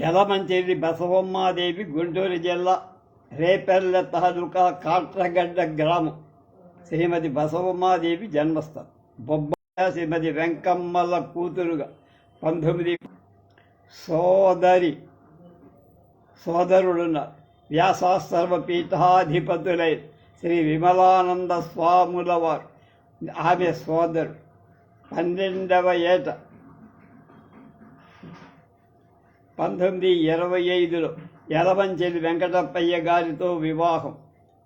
యలమంచిలి బసవమ్మాదేవి గుంటూరు జిల్లా రేపెర్ల తాలూకా కాట్రగడ్డ గ్రామం. శ్రీమతి బసవమ్మాదేవి జన్మస్థలం. బొబ్బ శ్రీమతి వెంకమ్మల కూతురుగా పంతొమ్మిది సోదరి సోదరుడున్నారు వ్యాసాశ్రమ పీఠాధిపతులై శ్రీ విమలానంద స్వాముల వారు ఆమె సోదరుడు పన్నెండవ ఏట పంతొమ్మిది ఇరవై ఐదులో యలమంచెలి వెంకటప్పయ్య గారితో వివాహం.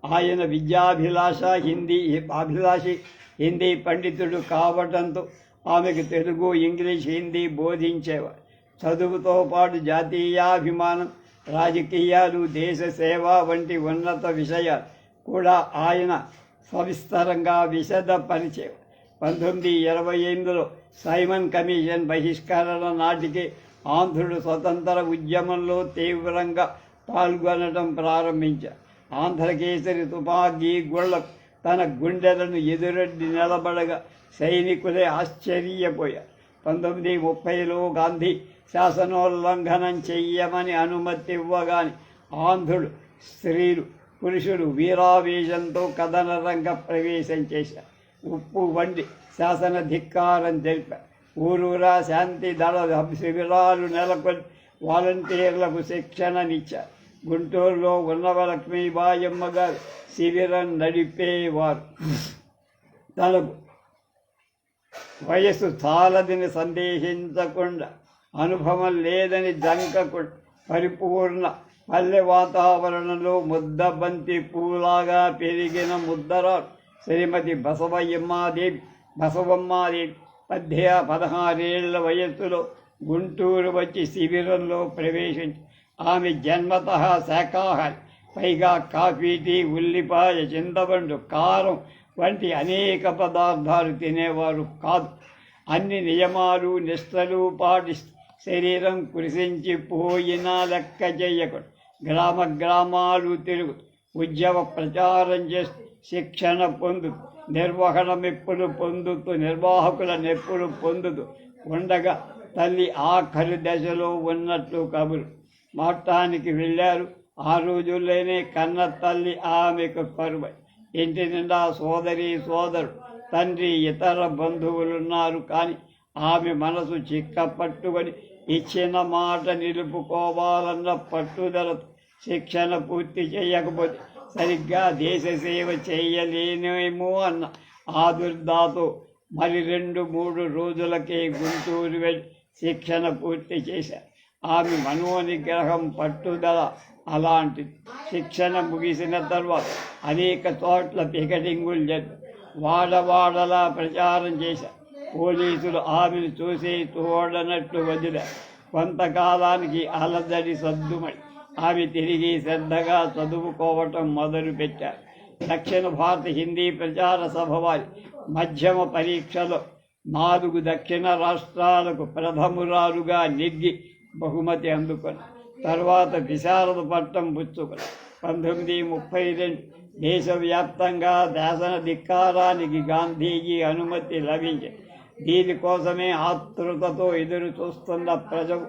ఆయన విద్యాభిలాష హిందీ అభిలాషి హిందీ పండితుడు కావడంతో ఆమెకు తెలుగు ఇంగ్లీష్ హిందీ బోధించేవారు. చదువుతో పాటు జాతీయాభిమానం రాజకీయాలు దేశ సేవ వంటి ఉన్నత విషయాలు కూడా ఆయన సవిస్తరంగా విశదపరిచేవారు. పంతొమ్మిది ఇరవై ఎనిమిదిలో సైమన్ కమిషన్ బహిష్కరణ నాటికి ఆంధ్రుడు స్వతంత్ర ఉద్యమంలో తీవ్రంగా పాల్గొనడం ప్రారంభించారు ఆంధ్రకేసరి తుపాకీ గుళ్ళ తన గుండెలను ఎదురొడ్డి నిలబడగా సైనికులే ఆశ్చర్యపోయారు పంతొమ్మిది ముప్పైలో గాంధీ శాసనోల్లంఘనం చెయ్యమని అనుమతి ఇవ్వగాని ఆంధ్రుడు స్త్రీలు పురుషుడు వీరావేశంతో కథనరంగ ప్రవేశం చేశారు ఉప్పు వండి శాసన ధిక్కారం తెలిపారు ఊరూరా శాంతి దళ శిబిరాలు నెలకొని వాలంటీర్లకు శిక్షణనిచ్చారు గుంటూరులో ఉన్నవలక్ష్మీబాయమ్మ గారు శిబిరం నడిపేవారు. తనకు వయస్సు చాలదని సందేహించకుండా అనుభవం లేదని జంకకుండా పరిపూర్ణ పల్లె వాతావరణంలో ముద్దబంతి పూలాగా పెరిగిన ముద్దరాలు శ్రీమతి బసవయ్యమ్మాదేవి బసవమ్మాదేవి మధ్య పదహారేళ్ళ వయస్సులో గుంటూరు వచ్చి శిబిరంలో ప్రవేశించి ఆమె జన్మత శాఖాహారి పైగా కాఫీ టీ ఉల్లిపాయ చింతపండు కారం వంటి అనేక పదార్థాలు తినేవారు కాదు. అన్ని నియమాలు నిష్టలు పాటిస్తూ శరీరం కురిసించిపోయినా లెక్క చేయకూడదు. గ్రామ గ్రామాలు తిరుగు ఉద్యమ ప్రచారం చేస్తూ శిక్షణ పొందుతూ నిర్వహణ మెప్పులు పొందుతూ నిర్వాహకుల నెప్పులు పొందుతూ ఉండగా తల్లి ఆఖరి దశలో ఉన్నట్లు కబురు. మొత్తానికి వెళ్ళారు. ఆ రోజుల్లోనే కన్న తల్లి ఆమెకు కరువై. ఇంటి నిండా సోదరి సోదరుడు తండ్రి ఇతర బంధువులున్నారు. కానీ ఆమె మనసు చిక్క పట్టుకొని ఇచ్చిన మాట నిలుపుకోవాలన్న పట్టుదలతో శిక్షణ పూర్తి చేయకపోతే సరిగ్గా దేశ సేవ చేయలేనేమో అన్న ఆదుర్దాతో మరి రెండు మూడు రోజులకే గుంటూరు వెళ్ళి శిక్షణ పూర్తి చేశారు ఆమె మనోనిగ్రహం పట్టుదల అలాంటిది శిక్షణ ముగిసిన తర్వాత అనేక చోట్ల పికెటింగులు జరిపి వాడవాడలా ప్రచారం చేశారు పోలీసులు ఆమెను చూసి చూడనట్టు వదిలారు కొంతకాలానికి అలజడి సద్దుమడి ఆమె తిరిగి శ్రద్ధగా చదువుకోవటం మొదలుపెట్టారు దక్షిణ భారత హిందీ ప్రచార సభ వారి మధ్యమ పరీక్షలో నాలుగు దక్షిణ రాష్ట్రాలకు ప్రథమురాలుగా నెగ్గి బహుమతి అందుకొని తర్వాత విశారద పట్టం పుచ్చుకొని పంతొమ్మిది ముప్పై రెండు దేశవ్యాప్తంగా దేశన ధిక్కారానికి గాంధీజీ అనుమతి లభించింది. దీనికోసమే ఆతృతతో ఎదురు చూస్తున్న ప్రజలు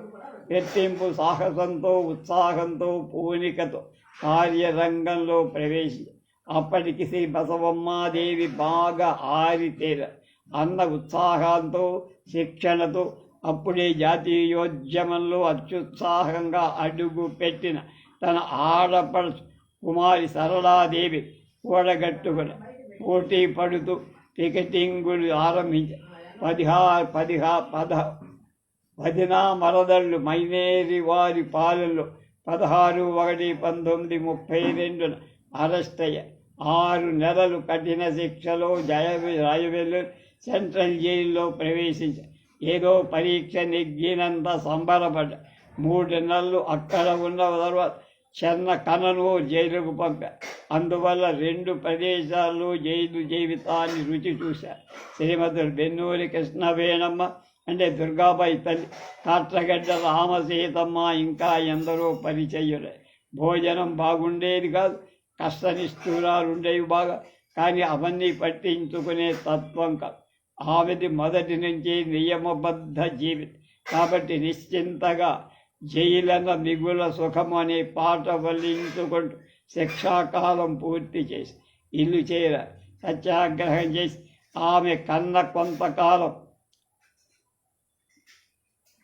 రెట్టింపు సాహసంతో ఉత్సాహంతో పూనికతో కార్యరంగంలో ప్రవేశి. అప్పటికి శ్రీ బసవమ్మాదేవి బాగా ఆరితేర. అన్న ఉత్సాహంతో శిక్షణతో అప్పుడే జాతీయోద్యమంలో అత్యుత్సాహంగా అడుగు పెట్టిన తన ఆడపడుచు కుమారి సరళాదేవి కూడగట్టుకుని పోటీ పడుతూ టికెటింగులు ఆరంభించారు పదిహారు పదిహా పద వదినా మరదళ్ళు మైనేరి వారి పాలెల్లో పదహారు ఒకటి పంతొమ్మిది ముప్పై రెండున అరెస్ట్ అయ్యారు ఆరు నెలలు కఠిన శిక్షలో జయ రాయవెల్లు సెంట్రల్ జైల్లో ప్రవేశించారు ఏదో పరీక్ష నెగ్గినంత సంబరపడ్డ. మూడు నెలలు అక్కడ ఉన్న తర్వాత చెన్న కనను జైలుకు పంపారు అందువల్ల రెండు ప్రదేశాల్లో జైలు జీవితాన్ని రుచి చూశారు శ్రీమతుడు బెన్నూరి కృష్ణవేణమ్మ అంటే దుర్గాబాయి తల్లి కాట్రగడ్డ రామసీతమ్మ ఇంకా ఎందరో పరిచయులే భోజనం బాగుండేది కాదు కష్టనిష్ఠురాలు ఉండేవి బాగా. కానీ అవన్నీ పట్టించుకునే తత్వం కాదు. ఆమెది మొదటి నుంచి నియమబద్ధ జీవితం. కాబట్టి నిశ్చింతగా జైలన మిగుల సుఖమని పాట వల్లించుకుంటూ శిక్షాకాలం పూర్తి చేసి ఇల్లు చేర సత్యాగ్రహం చేసి ఆమె కన్న కొంతకాలం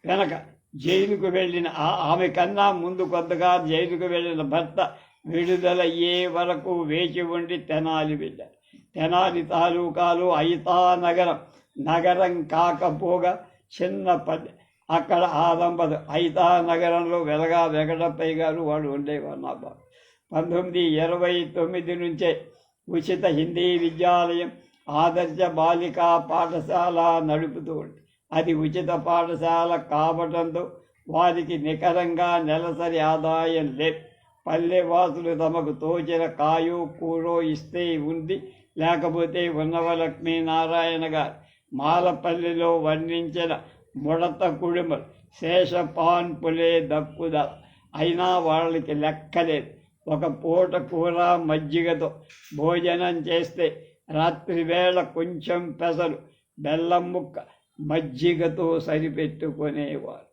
వెనక జైలుకు వెళ్ళిన ఆ- ఆమె కన్నా ముందు కొద్దిగా జైలుకు వెళ్ళిన భర్త విడుదలయ్యే వరకు వేచి ఉండి తెనాలి వెళ్ళారు తెనాలి తాలూకాలు ఐతా నగరం నగరం కాకపోగా చిన్న పల్లె అక్కడ ఆ దంపతి ఐతా నగరంలో వెలగా వెంకటప్పయ్య గారు వాడు ఉండేవారు నా బాబు. పంతొమ్మిది ఇరవై తొమ్మిది నుంచే ఉచిత హిందీ విద్యాలయం ఆదర్శ బాలికా పాఠశాల నడుపుతూ ఉంది అది ఉచిత పాఠశాల కావడంతో వారికి నికరంగా నెలసరి ఆదాయం లేదు పల్లెవాసులు తమకు తోచిన కాయో కూరో ఇస్తే ఉంది. లేకపోతే ఉన్నవలక్ష్మీ నారాయణ గారు మాలపల్లిలో వర్ణించిన ముడత కుడుమలు శేషపాన్పులే దక్కుద అయినా వాళ్ళకి లెక్కలేదు. ఒక పూట కూర మజ్జిగతో భోజనం చేస్తే రాత్రివేళ కొంచెం పెసలు బెల్లం ముక్క మజ్జిగతో సరిపెట్టుకునేవారు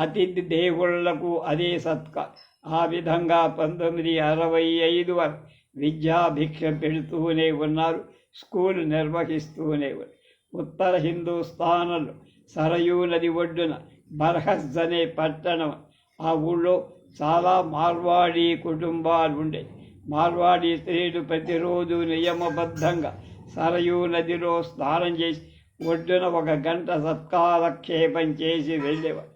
అతిథి దేవుళ్ళకు అదే సత్క ఆ విధంగా పంతొమ్మిది అరవై ఐదు వరకు విద్యాభిక్ష పెడుతూనే ఉన్నారు. స్కూల్ నిర్వహిస్తూనే ఉన్నారు. ఉత్తర హిందూస్థానంలో సరయూ నది ఒడ్డున బర్హస్ అనే పట్టణం. ఆ ఊళ్ళో చాలా మార్వాడీ కుటుంబాలు ఉండేవి మార్వాడీ స్త్రీలు ప్రతిరోజు నియమబద్ధంగా సరయూ నదిలో స్నానం చేసి ఒడ్డున ఒక గంట సత్కాలక్షేపం చేసి వెళ్ళేవారు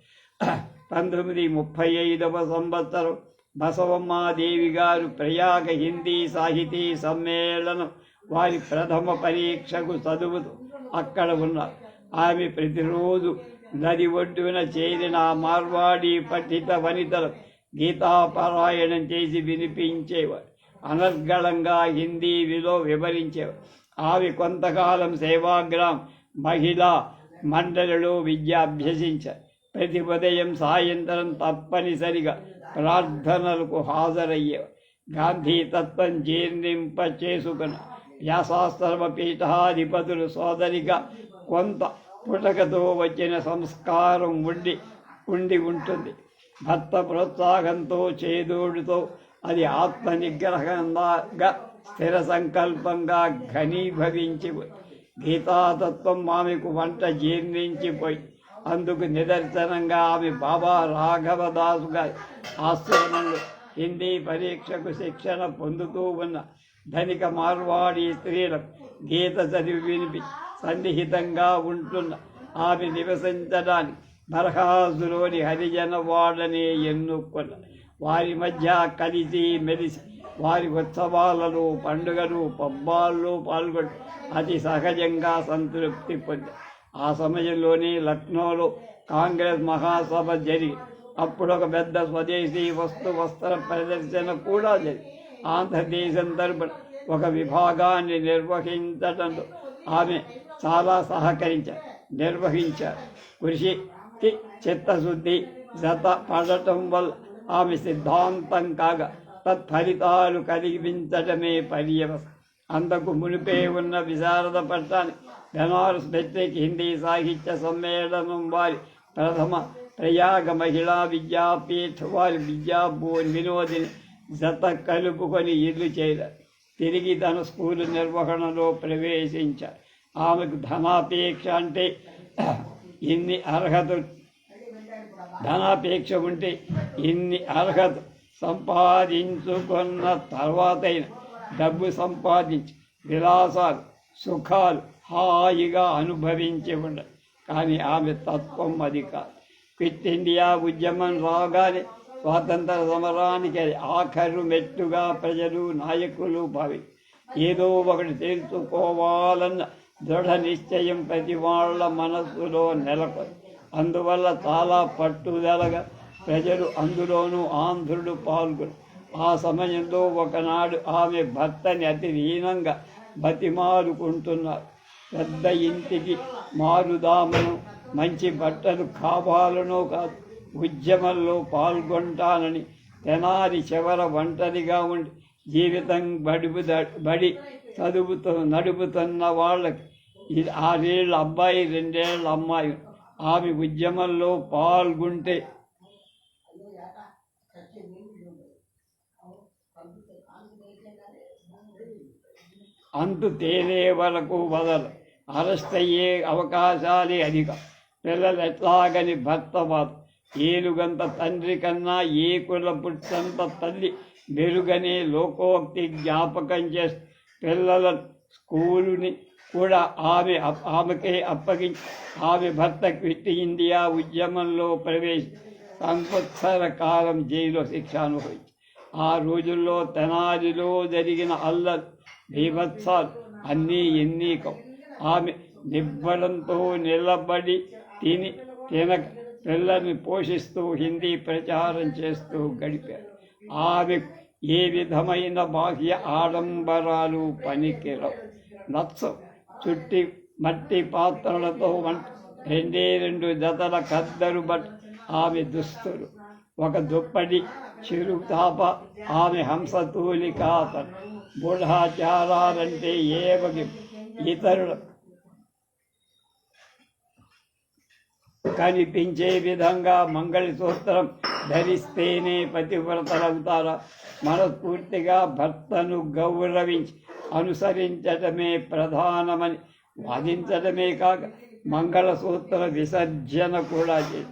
పంతొమ్మిది ముప్పై ఐదవ సంవత్సరం బసవమ్మాదేవి గారు ప్రయాగ హిందీ సాహితీ సమ్మేళనం వారి ప్రథమ పరీక్షకు చదువుతూ అక్కడ ఉన్నారు. ఆమె ప్రతిరోజు నది ఒడ్డున చేరిన మార్వాడీ మార్వాడి పఠిత వనితలు గీతాపారాయణం చేసి వినిపించేవారు. అనర్గళంగా హిందీలో వివరించేవారు. ఆమె కొంతకాలం సేవాగ్రాం మహిళా మండలిలో విద్య అభ్యసించారు ప్రతి ఉదయం సాయంత్రం తప్పనిసరిగా ప్రార్థనలకు హాజరయ్యేవారు గాంధీ తత్వం జీర్ణింప చేసుకున్న వ్యాసాశ్రమ పీఠాధిపతులు సోదరిగా కొంత పుటకతో వచ్చిన సంస్కారం ఉండి ఉండి ఉంటుంది. భర్త ప్రోత్సాహంతో చేదోడుతో అది ఆత్మ నిగ్రహంగా స్థిర సంకల్పంగా ఘనీభవించి గీతాతత్వం ఆమెకు వంట జీర్ణించిపోయి అందుకు నిదర్శనంగా ఆమె బాబా రాఘవదాసు గారి ఆశ్రమంలో హిందీ పరీక్షకు శిక్షణ పొందుతూ ఉన్న ధనిక మార్వాడి స్త్రీలకు గీత చదివి వినిపి సన్నిహితంగా ఉంటున్న ఆమె నివసించడానికి బరహాసులోని హరిజన వాడనే ఎన్నుకున్న వారి మధ్య కలిసి మెలిసి వారి ఉత్సవాలను పండుగలు పబ్బాల్లో పాల్గొని అతి సహజంగా సంతృప్తి పొంది. ఆ సమయంలోనే లక్నోలో కాంగ్రెస్ మహాసభ జరిగి అప్పుడు ఒక పెద్ద స్వదేశీ వస్తు వస్త్ర ప్రదర్శన కూడా జరిగి ఆంధ్రదేశం తరపున ఒక విభాగాన్ని నిర్వహించడంలో ఆమె చాలా సహకరించారు. నిర్వహించారు. కృషికి చిత్తశుద్ధి జత పడటం వల్ల ఆమె సిద్ధాంతం కాగా తత్ఫలితాలు కలిగించడమే పర్యవసం. అందుకు మునిపే ఉన్న విశారద పట్టాన్ని బెనారస్ మెట్రిక్ హిందీ సాహిత్య సమ్మేళనం వారి ప్రథమ ప్రయాగ మహిళా విద్యాపీఠ వారి విద్యాబో వినోదిని జత కలుపుకొని ఇల్లు చేరారు తిరిగి తన స్కూలు నిర్వహణలో ప్రవేశించారు. ఆమెకు ధనాపేక్ష అంటే ఇన్ని అర్హతలు ధనాపేక్ష ఉంటే ఇన్ని అర్హత సంపాదించుకున్న తర్వాతైన డబ్బు సంపాదించి విలాసాలు సుఖాలు హాయిగా అనుభవించి ఉండదు కానీ ఆమె తత్వం అది కాదు. క్విట్ ఇండియా ఉద్యమం రాగానే స్వాతంత్ర సమరానికి అది ఆఖరు మెట్టుగా ప్రజలు నాయకులు భావి. ఏదో ఒకటి తెలుసుకోవాలన్న దృఢ నిశ్చయం ప్రతి వాళ్ళ మనస్సులో నెలకొంది. అందువల్ల చాలా పట్టుదలగా ప్రజలు అందులోనూ ఆంధ్రుడు పాల్గొని ఆ సమయంలో ఒకనాడు ఆమె భర్తని అతి హీనంగా బతిమారుకుంటున్నారు పెద్ద ఇంటికి మారుదామను మంచి బట్టలు కావాలనో కాదు ఉద్యమంలో పాల్గొంటానని తెనారి చివర ఒంటరిగా ఉండి జీవితం బడుపు బడి చదువుతూ నడుపుతున్న వాళ్ళకి ఆరేళ్ళ అబ్బాయి రెండేళ్ళ అమ్మాయి. ఆమె ఉద్యమంలో పాల్గొంటే అంతు తేలే వరకు వదల. అరెస్ట్ అయ్యే అవకాశాలే అధిక. పిల్లలు ఎట్లాగని భర్త వారు ఏలుగంత తండ్రి కన్నా ఏ కుల పుట్టంత తల్లి మెరుగనే లోకోక్తి జ్ఞాపకం చేస్తూ పిల్లల స్కూలుని కూడా ఆమె ఆమెకే అప్పగించి. ఆమె భర్త క్విట్ ఇండియా ఉద్యమంలో ప్రవేశ. సంవత్సర కాలం జైల్లో శిక్ష అనుభవించి. ఆ రోజుల్లో తెనాలిలో జరిగిన అల్లరి బీభత్సాలు అన్నీ ఎన్నీకం ఆమె నిబ్బరంతో నిలబడి తిని తినక పిల్లల్ని పోషిస్తూ హిందీ ప్రచారం చేస్తూ గడిపారు. ఆమె ఏ విధమైన బాహ్య ఆడంబరాలు పనికిరవు. నచ్చ చుట్టి మట్టి పాత్రలతో వంట రెండే రెండు జతల కద్దరు బట్ ఆమె దుస్తులు. ఒక దుప్పటి చిరుతాప ఆమె హంసతూలిక బుఢాచారాలంటే ఏవగి ఇతరుల కనిపించే విధంగా మంగళసూత్రం ధరిస్తేనే పతివ్రతలవుతారా మనస్ఫూర్తిగా భర్తను గౌరవించి అనుసరించటమే ప్రధానమని వాదించటమే కాక మంగళసూత్ర విసర్జన కూడా చేసి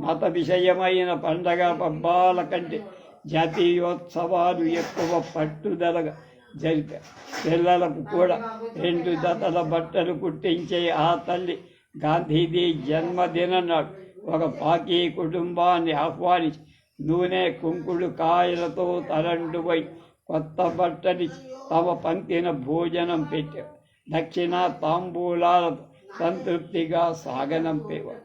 మత విషయమైన పండగ పబ్బాల కంటే జాతీయోత్సవాలు ఎక్కువ పట్టుదలగా జరిపారు పిల్లలకు కూడా రెండు జతల బట్టలు కుట్టించే ఆ తల్లి గాంధీజీ జన్మదిన నాడు ఒక పాకీ కుటుంబాన్ని ఆహ్వానించి నూనె కుంకుడు కాయలతో తలండుపై కొత్త బట్టని తమ పంక్తిన భోజనం పెట్టారు. దక్షిణ తాంబూలాలతో సంతృప్తిగా సాగనంపేవారు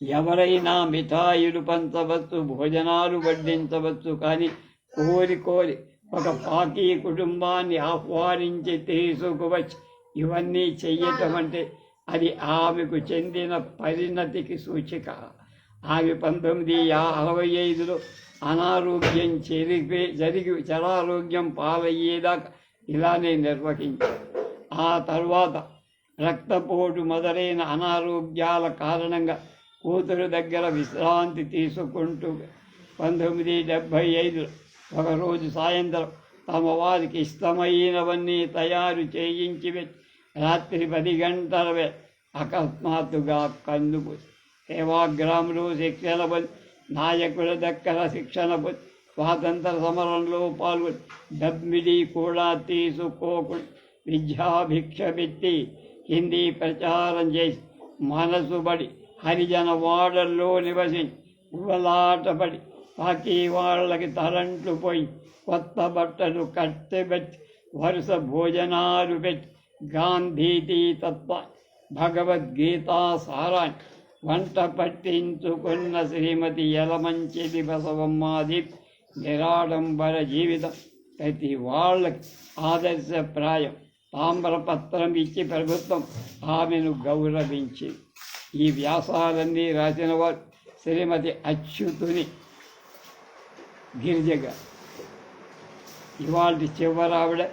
ఎవరైనా మిఠాయిలు పంచవచ్చు భోజనాలు వడ్డించవచ్చు కానీ కోరి కోరి ఒక పాకీ కుటుంబాన్ని ఆహ్వానించి తీసుకువచ్చి ఇవన్నీ చెయ్యటం అంటే అది ఆమెకు చెందిన పరిణతికి సూచిక. ఆమె పంతొమ్మిది యా- అరవై ఐదులో అనారోగ్యం చెరిపే జరిగి చరారోగ్యం పాలయ్యేదాకా ఇలానే నిర్వహించారు. ఆ తర్వాత రక్తపోటు మొదలైన అనారోగ్యాల కారణంగా కూతురు దగ్గర విశ్రాంతి తీసుకుంటూ పంతొమ్మిది డెబ్భై ఐదులో ఒకరోజు సాయంత్రం తమ వారికి ఇష్టమైనవన్నీ తయారు చేయించి రాత్రి పది గంటలవే అకస్మాత్తుగా కందుకు సేవాగ్రాములు శిక్షణ పొంది నాయకుల దగ్గర శిక్షణ పొంది స్వాతంత్ర సమరంలో పాల్గొని డబ్బిడి కూడా తీసుకోకుండా విద్యాభిక్ష పెట్టి హిందీ ప్రచారం చేసి మనసుబడి హరిజన వాడల్లో నివసించి ఉవలాటపడి పాకీ వాళ్ళకి తలంట్లు పోయి కొత్త బట్టలు కట్టెబెట్టి వరుస భోజనాలు పెట్టి గాంధీజీ తత్వ భగవద్గీతా సారాన్ని వంట పట్టించుకున్న శ్రీమతి యలమంచిది బసవమ్మాది నిరాడంబర జీవితం ప్రతి వాళ్ళకి ఆదర్శప్రాయం తామ్రపత్రం ఇచ్చి ప్రభుత్వం ఆమెను గౌరవించి ఈ వ్యాసాలన్నీ రాసిన వారు శ్రీమతి అచ్యుతుని గిరిజగా. ఇవాళ చివరావిడ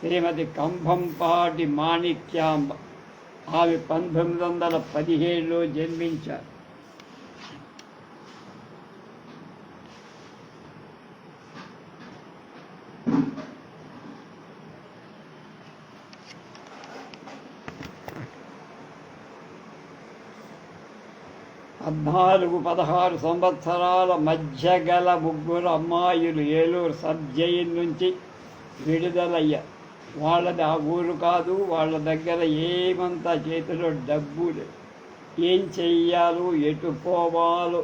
శ్రీమతి కంభంపాటి మాణిక్యాంబ. ఆమె పంతొమ్మిది వందల పదిహేడులో జన్మించారు. పద్నాలుగు పదహారు సంవత్సరాల మధ్య గల ముగ్గురు అమ్మాయిలు ఏలూరు సబ్ జైలు నుంచి విడుదలయ్యారు వాళ్ళది ఆ ఊరు కాదు వాళ్ళ దగ్గర ఏమంతా చేతిలో డబ్బు లేదు ఏం చెయ్యాలో ఎటు పోవాలో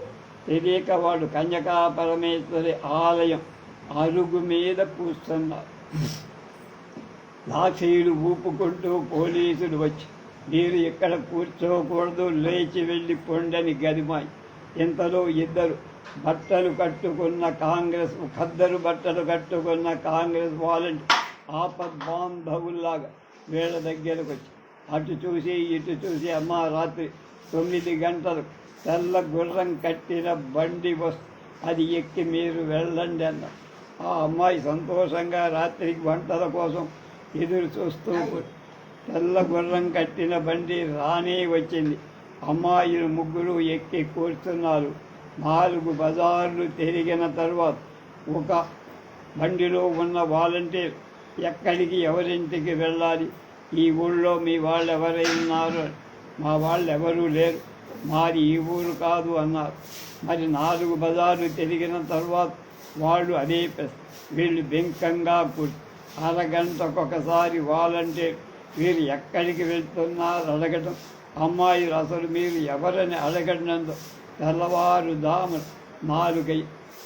తెలియక వాడు కన్యకా పరమేశ్వరి ఆలయం అరుగు మీద కూర్చున్నారు లాఠీలు ఊపుకుంటూ పోలీసులు వచ్చి మీరు ఇక్కడ కూర్చోకూడదు లేచి వెళ్ళి పొండని గదిమాయి. ఇంతలో ఇద్దరు బట్టలు కట్టుకున్న కాంగ్రెస్ ఖద్దరు బట్టలు కట్టుకున్న కాంగ్రెస్ వాలంటీర్ ఆపద్ బాంధవుల్లాగా వీళ్ళ దగ్గరకు వచ్చి అటు చూసి ఇటు చూసి అమ్మ రాత్రి తొమ్మిది గంటలు తెల్ల గుర్రం కట్టిన బండి వస్తు అది ఎక్కి మీరు వెళ్ళండి అన్న ఆ అమ్మాయి సంతోషంగా రాత్రికి వంటల కోసం ఎదురు చూస్తూ తెల్ల గుర్రం కట్టిన బండి రానే వచ్చింది. అమ్మాయిలు ముగ్గురు ఎక్కి కూర్చున్నారు. నాలుగు బజార్లు తిరిగిన తర్వాత ఒక బండిలో ఉన్న వాలంటీర్ ఎక్కడికి ఎవరింటికి వెళ్ళాలి? ఈ ఊళ్ళో మీ వాళ్ళు ఎవరైనారు మా వాళ్ళు ఎవరూ లేరు. మాది ఈ ఊరు కాదు అన్నారు. మరి నాలుగు బజార్లు తిరిగిన తర్వాత వాళ్ళు అదే వీళ్ళు బెంకంగా అరగంటకొకసారి వాలంటీర్ మీరు ఎక్కడికి వెళ్తున్నారు అడగటం. అమ్మాయిలు అసలు మీరు ఎవరని అడగడంతో తెల్లవారుదాము నాలుగై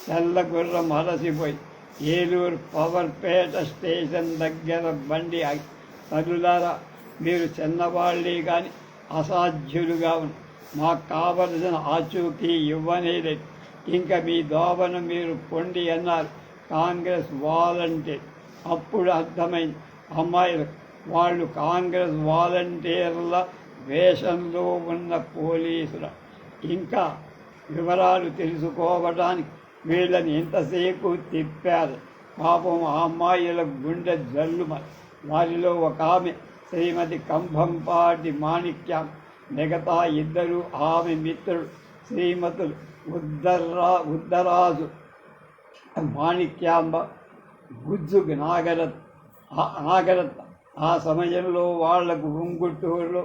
తెల్ల గుర్రం అలసిపోయి ఏలూరు పవర్పేట స్టేషన్ దగ్గర బండి ఆగి తల్లులారా మీరు చిన్నవాళ్ళే కానీ అసాధ్యులుగా ఉన్న మాకు కావలసిన ఆచూకీ ఇవ్వనేలేదు. ఇంకా మీ దోవను మీరు పొండి అన్నారు కాంగ్రెస్ వాలంటీర్. అప్పుడు అర్థమైంది. అమ్మాయిలు వాళ్ళు కాంగ్రెస్ వాలంటీర్ల వేషంలో ఉన్న పోలీసుల. ఇంకా వివరాలు తెలుసుకోవడానికి వీళ్ళని ఎంతసేపు తిప్పారు. పాపం ఆ అమ్మాయిల గుండె జల్లుమ వారిలో ఒక ఆమె శ్రీమతి కంభంపాటి మాణిక్యం. మిగతా ఇద్దరు ఆమె మిత్రుడు శ్రీమతులు ఉద్దర్రా ఉద్దరాజు మాణిక్యాంబ గుజ్జు నాగరత్ నాగరత్ ఆ సమయంలో వాళ్ళకు ఉంగుట్టూరులో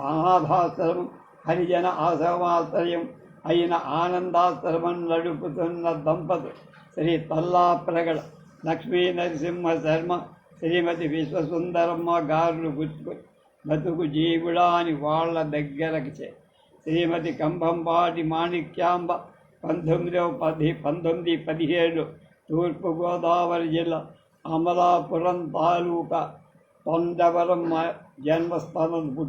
అనాథాశ్రమం హరిజన ఆశ్రమాశ్రయం అయిన ఆనందాశ్రమం నడుపుతున్న దంపతులు శ్రీ తల్లా ప్రగడ లక్ష్మీ నరసింహ శర్మ శ్రీమతి విశ్వసుందరమ్మ గారులు గుర్తుకొని బతుకు జీవుడా అని వాళ్ళ దగ్గరకు చే శ్రీమతి కంభంపాటి మాణిక్యాంబ పంతొమ్మిదవ పది పంతొమ్మిది పదిహేడు తూర్పుగోదావరి జిల్లా అమలాపురం తాలూకా తొండవరం జన్మస్థానం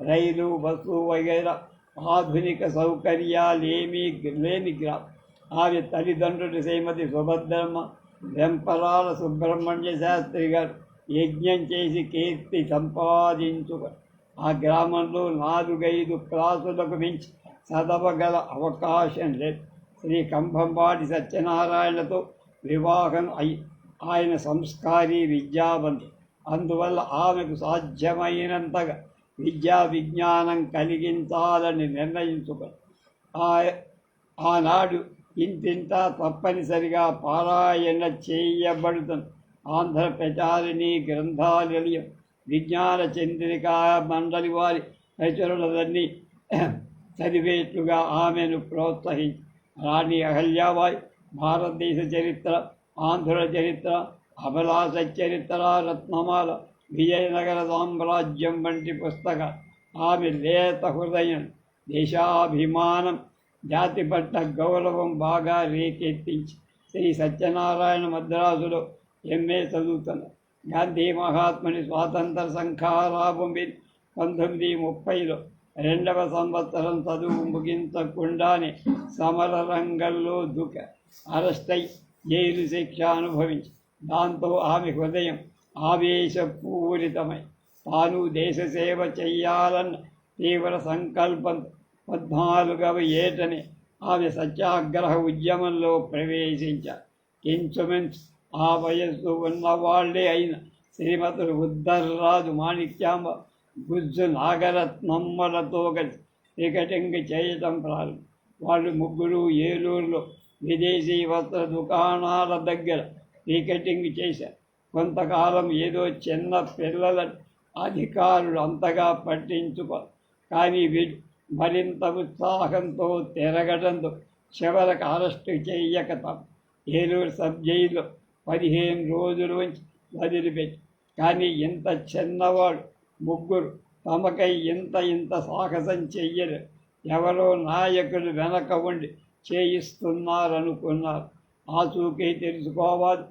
రైలు బస్సు వగైరా ఆధునిక సౌకర్యాలేమీ లేని గ్రామం. ఆమె తల్లిదండ్రులు శ్రీమతి సుభద్రమ్మ వెంపరాల సుబ్రహ్మణ్య శాస్త్రి గారు యజ్ఞం చేసి కీర్తి సంపాదించు ఆ గ్రామంలో నాలుగైదు క్లాసులకు మించి చదవగల అవకాశం లేదు. శ్రీ కంభంపాటి సత్యనారాయణతో వివాహం అయి ఆయన సంస్కారి విద్యావంతు. అందువల్ల ఆమెకు సాధ్యమైనంతగా విద్యా విజ్ఞానం కలిగించాలని నిర్ణయించుకొని ఆ ఆనాడు ఇంతింత తప్పనిసరిగా పారాయణ చేయబడుతుంది. ఆంధ్ర ప్రచారిణి గ్రంథాలయం విజ్ఞాన చంద్రికా మండలి వారి ప్రచురులన్నీ చదివేట్లుగా ఆమెను ప్రోత్సహించి. రాణి అహల్యాబాయి భారతదేశ చరిత్ర ఆంధ్ర చరిత్ర అభిలాష చరిత్ర రత్నమాల విజయనగర సామ్రాజ్యం వంటి పుస్తక ఆమె లేత హృదయం దేశాభిమానం జాతి పట్ల గౌరవం బాగా రేకెత్తించి శ్రీ సత్యనారాయణ మద్రాసులో ఎంఏ చదువుతున్నారు గాంధీ మహాత్ముని స్వాతంత్ర సంఖారాభం పంతొమ్మిది ముప్పైలో రెండవ సంవత్సరం చదువు ముగించకుండానే సమర రంగంలో దుఃఖ అరెస్ట్ అయి జైలు శిక్ష అనుభవించి దాంతో ఆమె హృదయం ఆవేశపూరితమై. తాను దేశ సేవ చెయ్యాలన్న తీవ్ర సంకల్పం పద్నాలుగవ ఏటనే ఆమె సత్యాగ్రహ ఉద్యమంలో ప్రవేశించారు ఇంచుమించు ఆ వయస్సు ఉన్నవాళ్ళే అయిన శ్రీమతులు ఉద్దర్రాజు మాణిక్యాంబ గుజ్జు నాగరత్నమ్మలతో కలిసి క్రికెటింగ్ చేయటం ప్రారంభం. వాళ్ళు ముగ్గురు ఏలూరులో విదేశీ వస్త్ర దుకాణాల దగ్గర టికెటింగ్ చేశారు కొంతకాలం ఏదో చిన్న పిల్లల అధికారులు అంతగా పట్టించుకో కానీ వీడు మరింత ఉత్సాహంతో తిరగడంతో చివరకు అరెస్టు చేయక తప్ప ఏలూరు సబ్ జైల్లో పదిహేను రోజుల నుంచి వదిలిపెట్టి కానీ ఇంత చిన్నవాడు ముగ్గురు తమకై ఇంత ఇంత సాహసం చెయ్యరు. ఎవరో నాయకుడు వెనక ఉండి చేయిస్తున్నారనుకున్నారు. ఆచూకీ తెలుసుకోవాలి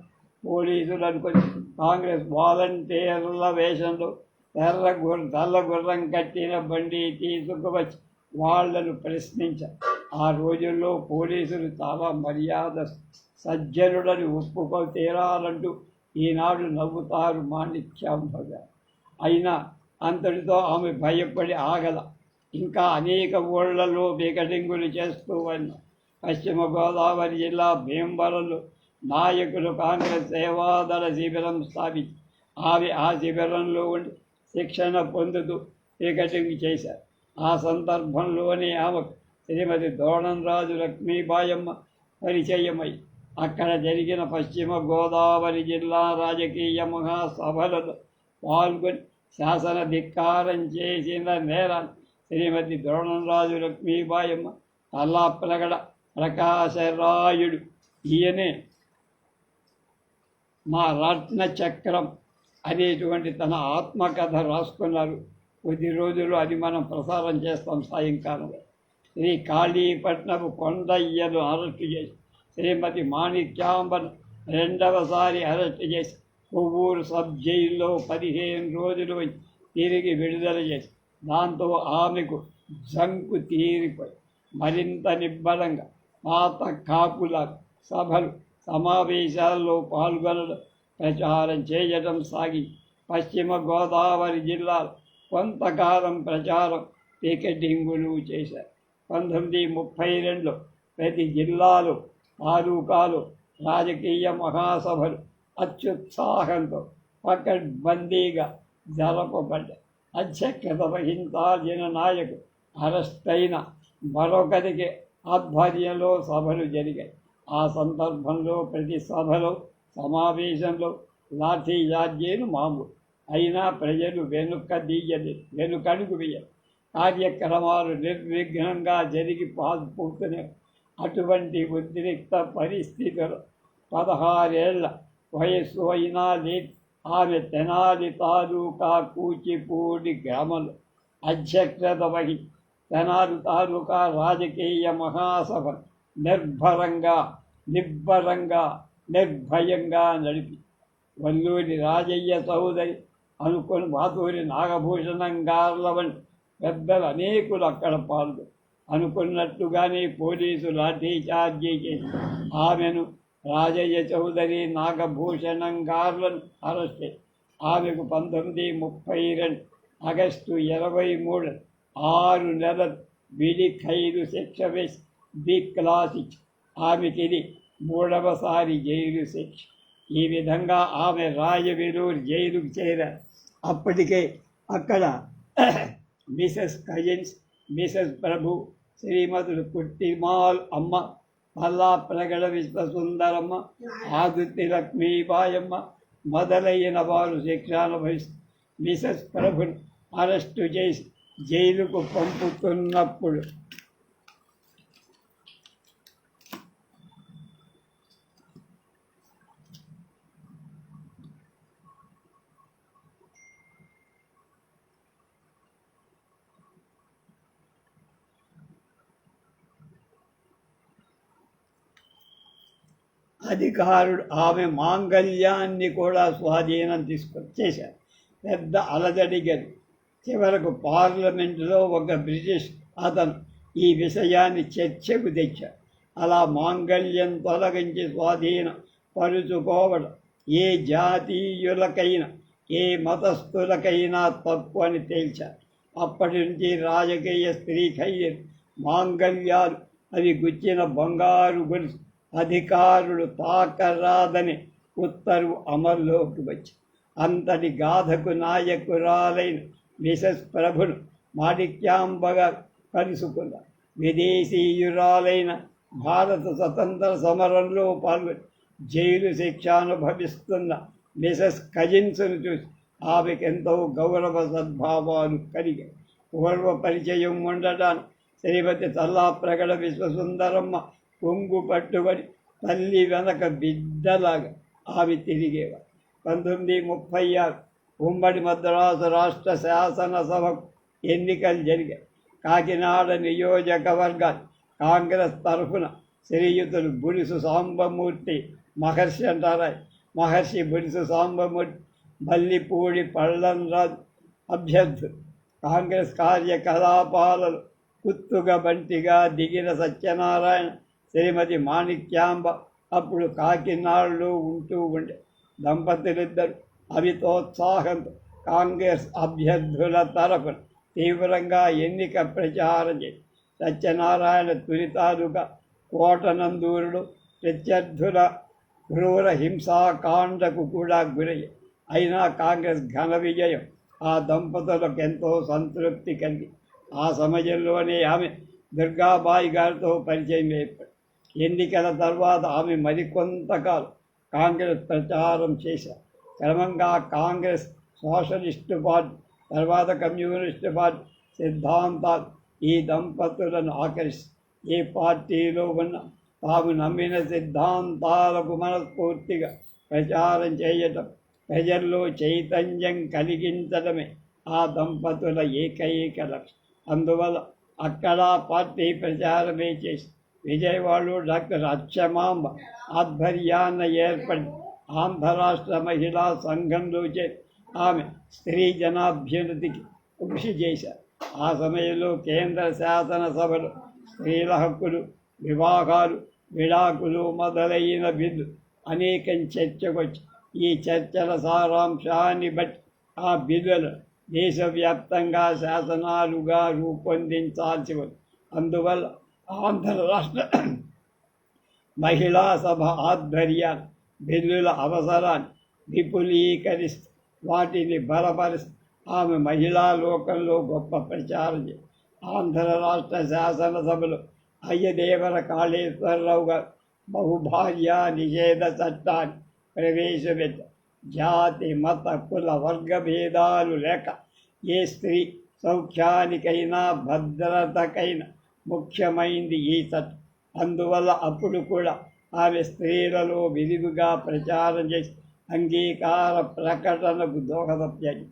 పోలీసులు అనుకుని కాంగ్రెస్ వాలంటీర్ల వేషంలో తెల్ల గుర్ర తెల్ల గుర్రం కట్టిన బండి తీసుకువచ్చి వాళ్ళను ప్రశ్నించారు ఆ రోజుల్లో పోలీసులు చాలా మర్యాద సజ్జనుడని ఒప్పుకో తీరాలంటూ ఈనాడు నవ్వుతారు మాణిక్యాంబగా అయినా అంతటితో ఆమె భయపడి ఆగల. ఇంకా అనేక ఊళ్ళలో బిగడింగులు చేస్తూ ఉన్న పశ్చిమ గోదావరి జిల్లా భీమవరంలో నాయకులు కాంగ్రెస్ సేవాదళ శిబిరం స్థాపించి ఆమె ఆ శిబిరంలో ఉండి శిక్షణ పొందుతూ టికెటింగ్ చేశారు. ఆ సందర్భంలోనే ఆమెకు శ్రీమతి దోణంరాజు లక్ష్మీబాయమ్మ పరిచయమై అక్కడ జరిగిన పశ్చిమ గోదావరి జిల్లా రాజకీయ మహాసభలలో పాల్గొని శాసన ధిక్కారం చేసిన నేరాన్ని శ్రీమతి ద్రోణంరాజు లక్ష్మీబాయమ్మ అల్లాప్రగడ ప్రకాశరాయుడు ఈయనే మా రత్న చక్రం అనేటువంటి తన ఆత్మకథ రాసుకున్నారు. కొద్ది రోజులు అది మనం ప్రసారం చేస్తాం సాయంకాలం. శ్రీ కాళీపట్నపు కొండయ్యను అరెస్టు చేసి శ్రీమతి మాణిక్యాంబను రెండవసారి అరెస్టు చేసి కొవ్వూరు సబ్ జైల్లో పదిహేను రోజులు తిరిగి విడుదల చేసి దాంతో ఆమెకు జంకు తీరిపోయి మరింత నిబ్బలంగా పాత కాపుల సభలు సమావేశాల్లో పాల్గొనడం ప్రచారం చేయటం సాగి పశ్చిమ గోదావరి జిల్లాలో కొంతకాలం ప్రచారం టికెటింగులు చేశారు. పంతొమ్మిది ముప్పై రెండులో ప్రతి జిల్లాలో తాలూకాలు రాజకీయ మహాసభలు అత్యుత్సాహంతో పకడ్బందీగా జరపబడ్డాయి అధ్యక్షత వహించాల్సిన నాయకుడు అరెస్ట్ అయిన మరొకరికి ఆధ్వర్యంలో సభలు జరిగాయి. ఆ సందర్భంలో ప్రతి సభలో సమావేశంలో లాఠీ చార్జీలు మామూలు. అయినా ప్రజలు వెనుక తీయలేదు వెనుకడుగు వేయరు. కార్యక్రమాలు నిర్విఘ్నంగా జరిగి పాల్పడుతూనే అటువంటి ఉద్రిక్త పరిస్థితులు పదహారేళ్ళ వయస్సు అయినా లేదు ఆమె తెనాలి తాలూకా కూచిపూడి గ్రామంలో అధ్యక్షత వహించి తెనాలి తాలూకా రాజకీయ మహాసభ. నిర్భరంగా నిబ్బరంగా నిర్భయంగా నడిపి. వల్లూరి రాజయ్య చౌదరి అనుకుని వాతూరి నాగభూషణం గార్ల వంటి పెద్దలు అనేకులు అక్కడ పాల్గొ అనుకున్నట్టుగానే పోలీసు లాఠీ చార్జీ చేసి ఆమెను రాజయ్య చౌదరి నాగభూషణం గార్లను అరెస్ట్ చేసి ఆమెకు పంతొమ్మిది ముప్పై రెండు ఆగస్టు ఇరవై మూడు ఆరు నెలలు విడి ఖైదు శిక్ష వేసి ది క్లాస్ ఇచ్చి ఆమెకి ఇది మూడవసారి జైలు శిక్ష. ఈ విధంగా ఆమె రాజవీరూరు జైలుకు చేర. అప్పటికే అక్కడ మిసెస్ కజిన్స్ మిసెస్ ప్రభు శ్రీమతులు కుట్టిమాల్ అమ్మ పల్లా ప్రగడ విశ్వసుందరమ్మ ఆదిత్య లక్ష్మీబాయమ్మ మొదలైన వారు శిక్ష అనుభవిస్తూ మిసెస్ ప్రభుని అరెస్టు చేసి జైలుకు పంపుతున్నప్పుడు అధికారుడు ఆమె మాంగళ్యాన్ని కూడా స్వాధీనం తీసుకొచ్చేశారు. పెద్ద అలజడిగది చివరకు పార్లమెంటులో ఒక బ్రిటిష్ అతను ఈ విషయాన్ని చర్చకు తెచ్చారు అలా మాంగళ్యం తొలగించి స్వాధీనం పరుచుకోవడం ఏ జాతీయులకైనా ఏ మతస్థులకైనా తప్పు అని తేల్చారు అప్పటి నుంచి రాజకీయ స్త్రీ ఖైదు మాంగళ్యాలు అవి గుచ్చిన బంగారు గొలుసు అధికారులు తాకరాదని ఉత్తర్వు అమల్లోకి వచ్చి అంతటి గాథకు నాయకురాలైన మిసెస్ ప్రభును మాణిక్యాంబగా కలుసుకున్న విదేశీయురాలైన భారత స్వతంత్ర సమరంలో పాల్గొని జైలు శిక్ష అనుభవిస్తున్న మిసెస్ కజిన్స్ను చూసి ఆమెకు ఎంతో గౌరవ సద్భావాలు కలిగాయి. పూర్వ పరిచయం ఉండటానికి శ్రీమతి తల్లా ప్రగడ విశ్వసుందరమ్మ కొంగు పట్టుబడి తల్లి వెనక బిడ్డలాగా ఆమె తిరిగేవారు. పంతొమ్మిది ముప్పై ఆరు ఉమ్మడి మద్రాసు రాష్ట్ర శాసనసభకు ఎన్నికలు జరిగాయి కాకినాడ నియోజకవర్గాలు కాంగ్రెస్ తరఫున శ్రీయుతులు బుడిసు సాంబమూర్తి మహర్షి అంటారా మహర్షి బుడిసు సాంబమూర్తి బల్లిపూడి పళ్ళంరాజు అభ్యర్థులు కాంగ్రెస్ కార్యకలాపాలలో కుత్తుగా బంటిగా దిగిన సత్యనారాయణ శ్రీమతి మాణిక్యాంబ అప్పుడు కాకినాడలో ఉంటూ ఉండే దంపతులిద్దరు. అమితోత్సాహంతో కాంగ్రెస్ అభ్యర్థుల తరఫున తీవ్రంగా ఎన్నిక ప్రచారం చేసి సత్యనారాయణ తులితాలుగా కోటనందూరుడు ప్రత్యర్థుల క్రూర హింసాకాండకు కూడా గురయ్యాయి అయినా కాంగ్రెస్ ఘన విజయం ఆ దంపతులకు ఎంతో సంతృప్తి కలిగి. ఆ సమయంలోనే ఆమె దుర్గాబాయి గారితో పరిచయం ఏర్పడి. ఎన్నికల తర్వాత ఆమె మరికొంతకాలం కాంగ్రెస్ ప్రచారం చేశారు. క్రమంగా కాంగ్రెస్ సోషలిస్టు పార్టీ తర్వాత కమ్యూనిస్టు పార్టీ సిద్ధాంతాలు ఈ దంపతులను ఆకర్షి ఈ పార్టీలో ఉన్న తాము నమ్మిన సిద్ధాంతాలకు మనస్ఫూర్తిగా ప్రచారం చేయటం ప్రజల్లో చైతన్యం కలిగించడమే ఆ దంపతుల ఏకైక లక్ష్యం. అందువల్ల అక్కడ పార్టీ ప్రచారమే చేసి విజయవాడలో డాక్టర్ అచ్చమాంబ ఆధ్వర్యాన ఏర్పడి ఆంధ్ర రాష్ట్ర మహిళా సంఘంలో చేరి ఆమె స్త్రీ జనాభ్యున్నతికి కృషి చేశారు. ఆ సమయంలో కేంద్ర శాసనసభలో స్త్రీల హక్కులు వివాహాలు విడాకులు మొదలైన బిల్లు అనేకం చర్చకొచ్చి ఈ చర్చల సారాంశాన్ని బట్టి ఆ బిల్లులు దేశవ్యాప్తంగా శాసనాలుగా రూపొందించాల్సి ఉంది. అందువల్ల ఆంధ్ర రాష్ట్ర మహిళా సభ ఆధ్వర్యాన్ని బిల్లుల అవసరాన్ని విపులీకరిస్తూ వాటిని బలపరుస్తూ ఆమె మహిళా లోకంలో గొప్ప ప్రచారం ఆంధ్ర రాష్ట్ర శాసనసభలో అయ్యదేవర కాళేశ్వరరావు గారు బహుభార్య నిషేధ చట్టాన్ని ప్రవేశపెట్ట జాతి మత కుల వర్గ భేదాలు లేక ఏ స్త్రీ సౌఖ్యానికైనా భద్రతకైనా ముఖ్యమైంది ఈ చట్టం. అందువల్ల అప్పుడు కూడా ఆమె స్త్రీలలో విరివిగా ప్రచారం చేసి అంగీకార ప్రకటనకు దోహదప్యాయి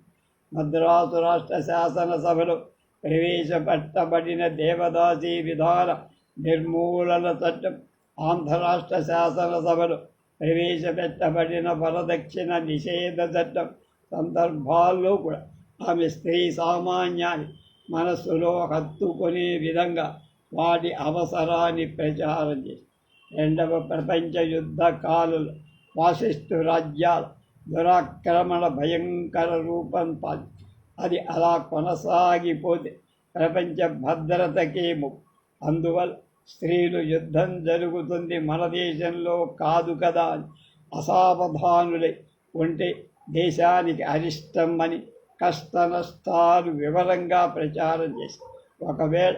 మద్రాసు రాష్ట్ర శాసనసభలో ప్రవేశపెట్టబడిన దేవదాసి విధాన నిర్మూలన చట్టం ఆంధ్ర రాష్ట్ర శాసనసభలో ప్రవేశపెట్టబడిన వరదక్షిణ నిషేధ చట్టం సందర్భాల్లో కూడా ఆమె స్త్రీ సామాన్యాన్ని మనస్సులో హత్తుకునే విధంగా వాటి అవసరాన్ని ప్రచారం చేసి రెండవ ప్రపంచ యుద్ధ కాలులు వాసిస్తు రాజ్యాల దురాక్రమణ భయంకర రూపం అది అలా కొనసాగిపోతే ప్రపంచ భద్రతకేమో అందువల్ల స్త్రీలు యుద్ధం జరుగుతుంది మన దేశంలో కాదు కదా అని అసావధానులై ఉంటే దేశానికి అరిష్టం అని కష్ట నష్టాలు వివరంగా ప్రచారం చేసి ఒకవేళ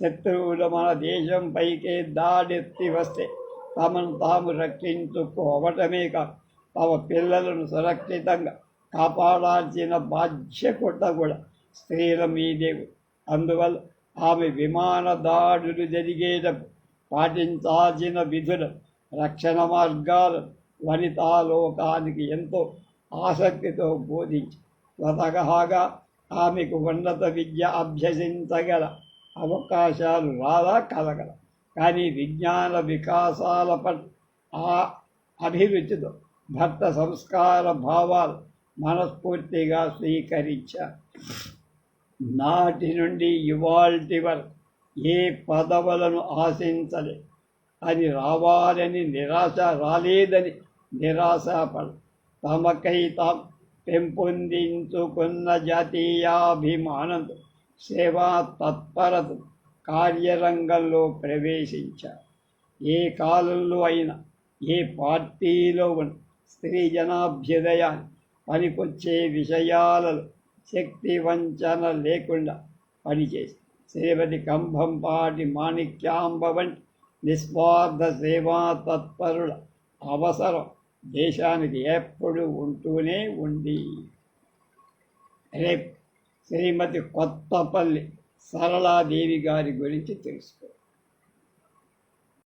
శత్రువులు మన దేశంపైకే దాడెత్తి వస్తే తమను తాము రక్షించుకోవటమే కాదు తమ పిల్లలను సురక్షితంగా కాపాడాల్సిన బాధ్యత కూడా స్త్రీల మీదే. అందువల్ల ఆమె విమాన దాడులు జరిగేటప్పుడు పాటించాల్సిన విధులు రక్షణ మార్గాలు వనితాలోకానికి ఎంతో ఆసక్తితో బోధించి స్వతహాగా ఆమెకు ఉన్నత విద్య అభ్యసించగల అవకాశాలు రాదా కలగల. కానీ విజ్ఞాన వికాసాల పట్ల ఆ అభిరుచితో భర్త సంస్కార భావాలు మనస్ఫూర్తిగా స్వీకరించారు నాటి నుండి ఇవాల్టి వరకు ఏ పదవులను ఆశించలే. అది రావాలని నిరాశ రాలేదని నిరాశపడ తమకై తాం పెంపొందించుకున్న జాతీయాభిమానంతో సేవా తత్పరత కార్యరంగంలో ప్రవేశించారు ఏ కాలంలో అయినా ఏ పార్టీలో ఉన్న స్త్రీ జనాభ్యుదయాన్ని పనికొచ్చే విషయాలలో శక్తి వంచన లేకుండా పనిచేసి శ్రీమతి కంభంపాటి మాణిక్యాంబ వంటి నిస్వార్థ సేవా తత్పరుల అవసరం దేశానికి ఎప్పుడు ఉంటూనే ఉంది. రేపు శ్రీమతి కొత్తపల్లి సరళాదేవి గారి గురించి తెలుసుకో